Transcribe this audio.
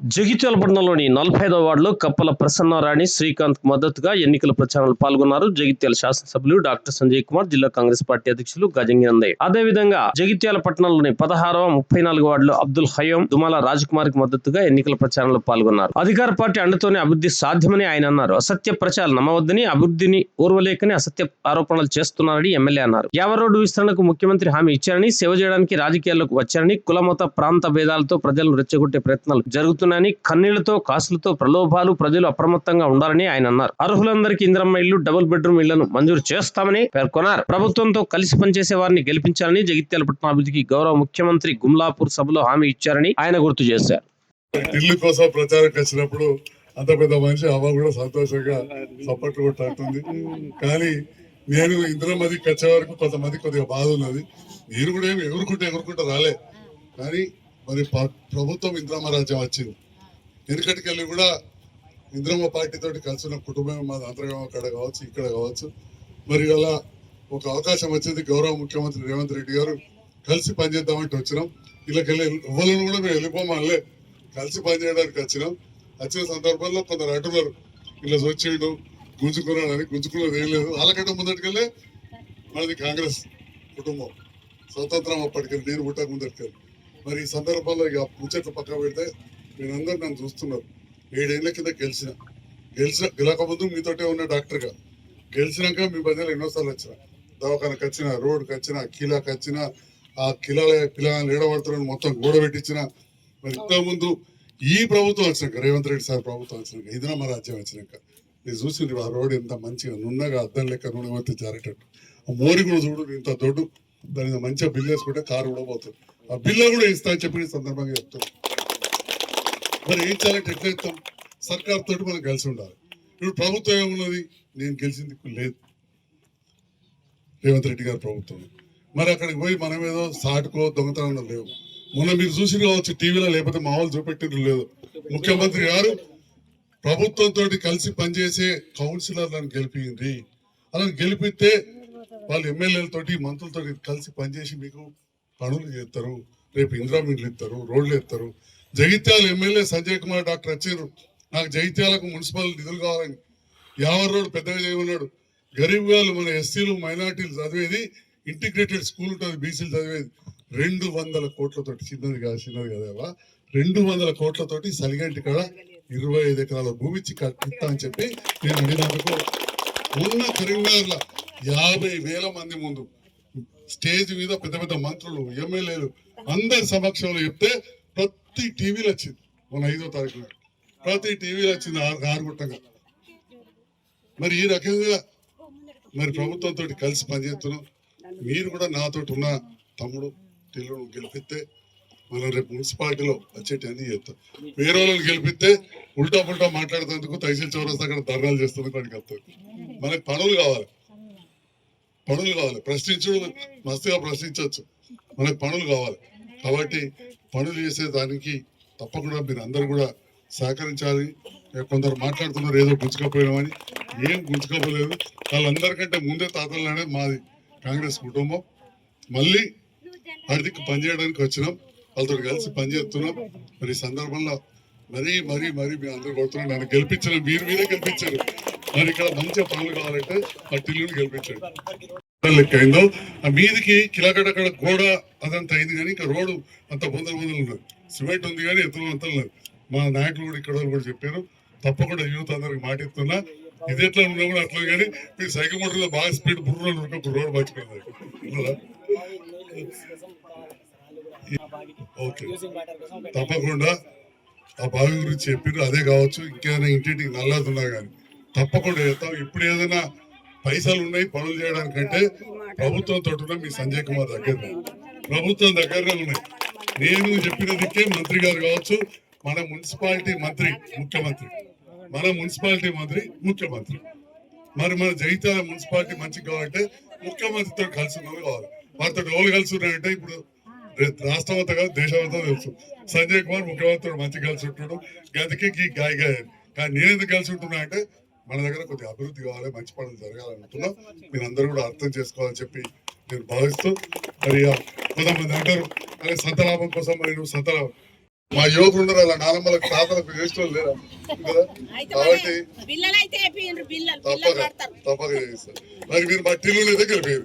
జగిత్యాల పట్టణంలోని నలభై ఐదవ వార్డులో కప్పల ప్రసన్నారాణి శ్రీకాంత్ మద్దతుగా ఎన్నికల ప్రచారంలో పాల్గొన్నారు జగిత్యాల శాసనసభ్యులు డాక్టర్ సంజయ్ కుమార్ జిల్లా కాంగ్రెస్ పార్టీ అధ్యక్షులు గజంగినందయ్య అదేవిధంగా జగిత్యాల పట్టణంలోని పదహారవ ముప్పై నాలుగు వార్డులో అబ్దుల్ హయోం దుమాల రాజ్కుమార్కి మద్దతుగా ఎన్నికల ప్రచారంలో పాల్గొన్నారు. అధికార పార్టీ అండతోనే అభివృద్ధి సాధ్యమని ఆయన అన్నారు. అసత్య ప్రచారం నమ్మవద్దని అభివృద్ధిని ఓర్వలేకని అసత్య ఆరోపణలు చేస్తున్నారని ఎమ్మెల్యే అన్నారు. యావ రోడ్డు విస్తరణకు ముఖ్యమంత్రి హామీ ఇచ్చారని సేవ చేయడానికి రాజకీయాల్లోకి వచ్చారని కులమత ప్రాంత భేదాలతో ప్రజలను రెచ్చగొట్టే ప్రయత్నాలు చేస్తున్నాయని కన్నీళ్ళతో కాసులతో ప్రలోభాలు ప్రజలు అప్రమత్తంగా ఉండాలని ఆయన అన్నారు. అర్హులందరికీ ఇంద్రమ్మ ఇళ్ళు డబుల్ బెడ్రూమ్ ఇళ్ళను మంజూరు చేస్తామని పేర్కొన్నారు. ప్రభుత్వంతో కలిసి పనిచేసే వారిని గెలిపించాలని జగిత్యాల పట్టణాభివృద్ధికి గౌరవ ముఖ్యమంత్రి గుమ్లాపూర్ సభలో హామీ ఇచ్చారని ఆయన గుర్తు చేశారు. ఇల్లు కోసం ప్రచారంకి వచ్చినప్పుడు అంత పెద్ద మనిషి అవ్వ కూడా సంతోషంగా సపోర్ట్ కొట్టాడుతుంది కానీ నేను ఇంద్రమది కచ్చే వరకు కొంతమంది కొద్దిగా బాధ ఉన్నది. నేను కూడా ఏమి ఎగురుకుంటే ఎగురుకుంటే రాలే. కానీ మరి ప్రభుత్వం ఇంద్రమ రాజ్యం వచ్చింది. వెనుకటికి వెళ్ళి కూడా ఇంద్రమ్మ పార్టీతో కలిసి ఉన్న కుటుంబం మా అంతర్గం అక్కడ కావచ్చు ఇక్కడ కావచ్చు. మరి అలా ఒక అవకాశం వచ్చింది. గౌరవ ముఖ్యమంత్రి రేవంత్ రెడ్డి గారు కలిసి పనిచేద్దామంటే వచ్చినాం. ఇళ్ళకెళ్ళి ఎవరిని కూడా మేము వెళ్ళిపోమాలే కలిసి పనిచేయడానికి వచ్చినాం. వచ్చిన సందర్భంలో కొందరు అంటున్నారు ఇలా వచ్చిండు గుంజుకున్నాడని గుంజుకున్నది ఏం లేదు. వాళ్ళకంటే ముందటికెళ్ళే మనది కాంగ్రెస్ కుటుంబం. స్వతంత్రం అప్పటికెళ్ళి నేను పుట్టక ముందటికెళ్ళి. మరి ఈ సందర్భంలో ఇక ముచ్చట్లు పక్కన పెడితే మీరందరూ నన్ను చూస్తున్నారు ఏడేళ్ళ కింద గెలిచిన గెలిచిన గెలకముందు మీతోటే ఉన్న డాక్టర్గా గెలిచినాక మీ బదిలో ఎన్నోసార్లు వచ్చిన దవాఖానకు వచ్చిన రోడ్డుకి వచ్చిన కిలాకి వచ్చిన ఆ కిలాల పిల్లలు ఏడబడుతున్నాను మొత్తం గోడ పెట్టించిన. మరి ఇంతకుముందు ఈ ప్రభుత్వం వచ్చినాక రేవంత్ రెడ్డి సార్ ప్రభుత్వం వచ్చినాక ఇదినా రాజ్యం వచ్చినాక మీరు చూసిండ్రు ఆ రోడ్ ఎంత మంచిగా నున్నగా అద్దం లెక్క నూనె పోతే జారేటట్టు. ఆ మోరి కూడా చూడు ఇంత దొడ్డు దాని మీద మంచిగా బిల్లు వేసుకుంటే కారు కూడా పోతుంది. ఆ బిల్లు కూడా ఇస్తా అని చెప్పి సందర్భంగా చెప్తున్నాను మరి ఏం చేయాలంటే ఎట్లా సర్కార్ తోటి మనం కలిసి ఉండాలి. ఇప్పుడు ప్రభుత్వం ఏమున్నది? నేను గెలిచింది లేదు. రేవంత్ రెడ్డి గారి ప్రభుత్వం. మరి అక్కడికి పోయి మనం ఏదో సాటుకో దొంగతనం లేవు. మొన్న మీరు చూసి కావచ్చు టీవీలో లేకపోతే మా వాళ్ళు లేదు. ముఖ్యమంత్రి గారు ప్రభుత్వంతో కలిసి పనిచేసే కౌన్సిలర్లను గెలిపింది అలా గెలిపితే వాళ్ళు ఎమ్మెల్యేలతోటి మంత్రులతో కలిసి పనిచేసి మీకు పనులు చేస్తారు. రేపు ఇంద్రామీన్లు ఇస్తారు రోడ్లు ఇస్తారు జగిత్యాల ఎమ్మెల్యే సంజయ్ కుమార్ డాక్టర్ వచ్చారు నాకు జగిత్యాలకు మున్సిపల్ నిధులు కావాలని. యావర్ రోడ్ పెద్దగా చేయమన్నాడు. గరీబ్ గారు మన ఎస్సీలు మైనార్టీలు చదివేది ఇంటిగ్రేటెడ్ స్కూల్ ఉంటుంది బీసీలు చదివేది. రెండు వందల కోట్లతోటి చిన్నది కాదు చిన్నది కదేవా రెండు వందల కోట్లతోటి సలిగంటి కాడ ఇరవై ఐదు ఎకరాల భూమి ఇచ్చి కట్టిస్తా అని చెప్పి నేను అడిగినందుకు ఉన్న కరీంనగర్లో యాభై వేల మంది ముందు స్టేజ్ మీద పెద్ద పెద్ద మంత్రులు ఎమ్మెల్యేలు అందరి సమక్షంలో చెప్తే ప్రతి టీవీలో వచ్చింది. మన ఐదో తారీఖు నాడు. ప్రతి టీవీలో వచ్చింది ఆరు ఆరుగుట్టంగా మరి ఈ రకంగా మరి ప్రభుత్వంతో కలిసి పనిచేస్తున్నాం. మీరు కూడా నాతోటి ఉన్న తమ్ముడు తెల్లుడు గెలిపిస్తే మనం రేపు మున్సిపాలిటీలో వచ్చేటి అన్ని చేస్తాం. వేరే వాళ్ళని గెలిపిస్తే ఉల్టా పుల్టా మాట్లాడుతందుకు తహసీల్ చౌరస్తా అక్కడ ధర్నాలు చేస్తుంది వాడికి వస్తారు మనకి పనులు కావాలి. పనులు కావాలి. ప్రశ్నించుడు మస్తుగా ప్రశ్నించవచ్చు. మనకు పనులు కావాలి. కాబట్టి పనులు చేసే దానికి తప్పకుండా మీరు అందరు కూడా సహకరించాలి. కొందరు మాట్లాడుతున్నారు ఏదో గుంజుకపోయినామని. ఏం గుంజుకపోలేదు. వాళ్ళందరికంటే ముందే తాతలనే మాది కాంగ్రెస్ కుటుంబం. మళ్ళీ హార్దిక్ పనిచేయడానికి వచ్చినాం. వాళ్ళతో కలిసి పనిచేస్తున్నాం. మరి ఈ సందర్భంలో మరీ మరీ మరీ మీ అందరూ కొడుతున్నాం నన్ను గెలిపించిన మీరు మీరే గెలిపించారు. మరి ఇక్కడ మంచిగా పనులు కావాలంటే ఆ టిల్లుని గెలిపించాడు. లెక్క అయిందో ఆ మీదికి కిలకడక్కడ గోడ అదంతా అయింది కానీ ఇంకా రోడ్డు అంత బొందలు బొందలు ఉన్నది సిమెంట్ ఉంది కానీ ఎత్తులు అంతా లేదు. మా నాయకులు కూడా ఇక్కడ కూడా చెప్పారు తప్పకుండా యూత్ అందరికి మాట ఇస్తున్నా ఇది ఎట్లా ఉన్నా కూడా అట్లా కానీ మీరు సైకిల్ మోటార్లో బాగా స్పీడ్ బుర్ర ఒక రోడ్డు మర్చిపోయింది ఓకే. తప్పకుండా ఆ బావి గురించి చెప్పారు అదే కావచ్చు. ఇంకేదైనా ఇంటింటికి నల్లదున్నా కానీ తప్పకుండా చేస్తాం. ఇప్పుడు ఏదైనా పైసలు ఉన్నాయి పనులు చేయడానికంటే ప్రభుత్వం ఉన్న మీ సంజయ్ కుమార్ దగ్గర ప్రభుత్వం దగ్గరనే ఉన్నాయి. నేను చెప్పినదికే మంత్రి గారు కావచ్చు మన మున్సిపాలిటీ మంత్రి ముఖ్యమంత్రి. మన మున్సిపాలిటీ మంత్రి ముఖ్యమంత్రి. మరి మన జగిత్యాల మున్సిపాలిటీ మంచిగా కావాలంటే ముఖ్యమంత్రితో కలిసి ఉన్నది కావాలి. వారితో ఎవరు కలిసి ఉన్నారంటే ఇప్పుడు రే- రాష్ట్రం కాదు తెలుసు. సంజయ్ కుమార్ ముఖ్యమంత్రి మంచిగా కలిసి ఉంటాడు. గతికి గీ గాయ గాయ కానీ నేను ఎందుకు కలిసి ఉంటున్నా అంటే మన దగ్గర కొద్దిగా అభివృద్ధి కావాలి మంచి పనులు జరగాలనుకుంటున్నాం. మీరు అందరూ కూడా అర్థం చేసుకోవాలని చెప్పి నేను భావిస్తూ మరి కొంతమంది అంటారు అరే సంత లాభం కోసం మరి నువ్వు సంత లాభం. మా యువకులు ఉన్నారు అలా నానమ్మలకు తాతలకు చేసిన వాళ్ళు లేరా? కాబట్టి తప్పక తప్పక చేస్తారు మరి మీరు మా టీలు దగ్గర పేరు